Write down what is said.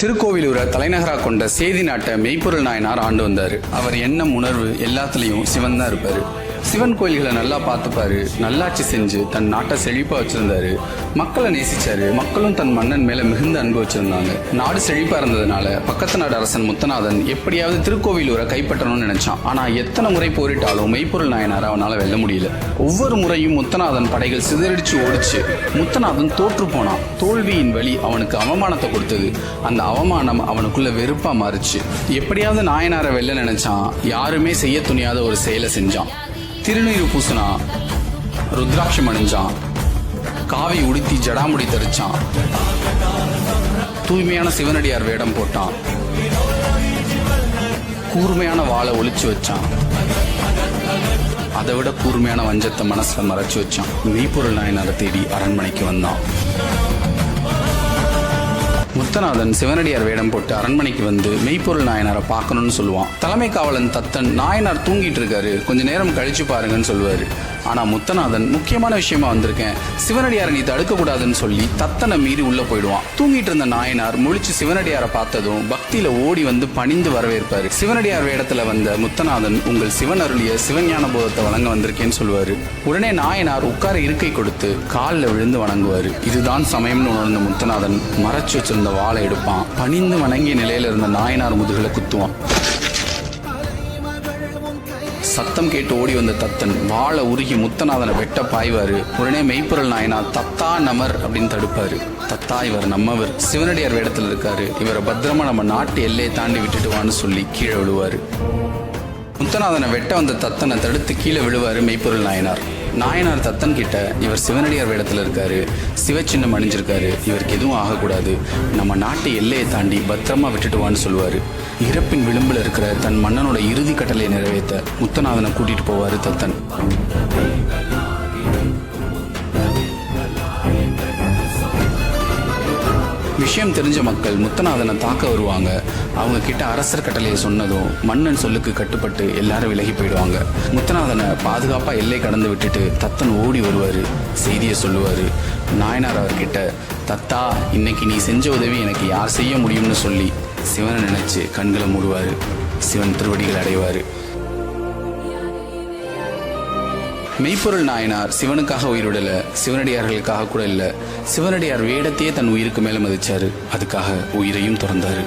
திருக்கோவிலூரை தலைநகரா கொண்ட சேதி நாட்டை மெய்ப்பொருள் நாயனார் ஆண்டு வந்தார். அவர் எண்ணம் உணர்வு எல்லாத்துலேயும் சிவன் தான் இருப்பார். சிவன் கோயில்களை நல்லா பார்த்துப்பாரு. நல்லாட்சி செஞ்சு தன் நாட்டை செழிப்பாக வச்சுருந்தாரு. மக்களை நேசிச்சாரு. மக்களும் தன் மன்னன் மேலே மிகுந்த அன்பு வச்சுருந்தாங்க. நாடு செழிப்பாக இருந்ததுனால பக்கத்து நாடு அரசன் முத்தநாதன் எப்படியாவது திருக்கோவிலூரை கைப்பற்றணும்னு நினைச்சான். ஆனால் எத்தனை முறை போரிட்டாலும் மெய்ப்பொருள் நாயனார் அவனால் வெல்ல முடியல. ஒவ்வொரு முறையும் முத்தநாதன் படைகள் சிதறடிச்சு ஓடிச்சு. முத்தநாதன் தோற்று போனான். தோல்வியின் வழி அவனுக்கு அவமானத்தை கொடுத்தது. அந்த அவமானம் அவனுக்குள்ள வெறுப்பாக மாறுச்சு. எப்படியாவது நாயனாரை வெல்ல நினைச்சான். யாருமே செய்ய துணியாத ஒரு செயலை செஞ்சான். திருநீறு பூசினா ருத்ராட்சம் அணிஞ்சான். காவி உடுத்தி ஜடாமுடி தரிச்சான். தூய்மையான சிவனடியார் வேடம் போட்டான். கூர்மையான வாளை ஒழிச்சு வச்சான். அதை விட கூர்மையான வஞ்சத்தை மனசுல மறைச்சு வச்சான். மெய்ப்பொருள் நாயனாரை தேடி அரண்மனைக்கு வந்தான். முத்தநாதன் சிவனடியார் வேடம் போட்டு அரண்மனைக்கு வந்து மெய்ப்பொருள் நாயனாரை பார்க்கணும்னு சொல்லுவான். தலைமை காவலன் தத்தன் நாயனார் தூங்கிட்டு இருக்காரு. கொஞ்ச நேரம் கழிச்சு பாருங்கன்னு சொல்லுவாரு. ஆனா முத்தநாதன் முக்கியமான விஷயமா வந்திருக்கேன். சிவனடியாரை நீ தடுக்க கூடாதுன்னு சொல்லி தத்தனை மீறி உள்ள போயிடுவான். தூங்கிட்டு இருந்த நாயனார் முழிச்சு சிவனடியாரை பார்த்ததும் பக்தியில ஓடி வந்து பணிந்து வரவேற்பாரு. சிவனடியார் வேடத்துல வந்த முத்தநாதன் உங்கள் சிவன் அருளிய சிவஞான போதத்தை வழங்க வந்திருக்கேன்னு சொல்லுவாரு. உடனே நாயனார் உட்கார இருக்கை கொடுத்து காலில் விழுந்து வணங்குவாரு. இதுதான் சமயம்னு உணர்ந்த முத்தநாதன் மறைச்சு வச்சிருந்த வாழை எடுப்பான். பணிந்து வணங்கிய நிலையில இருந்த நாயனார் முதுகுல குத்துவான். சத்தம் கேட்டு ஓடி வந்த தத்தன் வாழை உருகி முத்தநாதனை வெட்ட பாய்வாரு. உடனே மெய்ப்பொருள் நாயனார் தத்தா நமர் அப்படின்னு தடுப்பாரு. தத்தா இவர் நம்மவர். சிவனடியார் வேடத்துல இருக்காரு. இவரை பத்திரமா நம்ம நாட்டு எல்லையை தாண்டி விட்டுட்டு வான்னு சொல்லி கீழே விழுவாரு. முத்தநாதனை வெட்ட வந்த தத்தனை தடுத்து கீழே விழுவாரு மெய்ப்பொருள் நாயனார். நாயனார் தத்தன் கிட்ட இவர் சிவனடியார் வேடத்துல இருக்காரு. சிவச்சின்னம் அணிஞ்சிருக்காரு. இவருக்கு எதுவும் ஆகக்கூடாது. நம்ம நாட்டு எல்லையை தாண்டி பத்திரமா விட்டுட்டுவான்னு சொல்லுவாரு. இறப்பின் விளிம்புல இருக்கிற தன் மன்னனோட இறுதி கட்டளை நிறைவேற்ற முத்தநாதனை கூட்டிட்டு போவாரு தத்தன். விஷயம் தெரிஞ்ச மக்கள் முத்தநாதனை தாக்க வருவாங்க. அவங்க கிட்ட அரசர் கட்டளையை சொன்னதும் மன்னன் சொல்லுக்கு கட்டுப்பட்டு எல்லாரும் விலகி போயிடுவாங்க. முத்தநாதனை பாதுகாப்பா எல்லை கடந்து விட்டுட்டு தத்தன் ஓடி வருவாரு செய்தியை சொல்லுவாரு. நாயனார் அவர்கிட்ட தத்தா இன்னைக்கு நீ செஞ்ச உதவி எனக்கு யார் செய்ய முடியும்னு சொல்லி சிவனை நினைச்சு கண்களை மூடுவாரு. சிவன் திருவடிகள் அடைவாரு. மெய்ப்பொருள் நாயனார் சிவனுக்காக உயிரிடல சிவனடியார்களுக்காக கூட இல்ல. சிவனடியார் வேடத்தையே தன் உயிருக்கு மேல மதிச்சாரு. அதுக்காக உயிரையும் திறந்தாரு.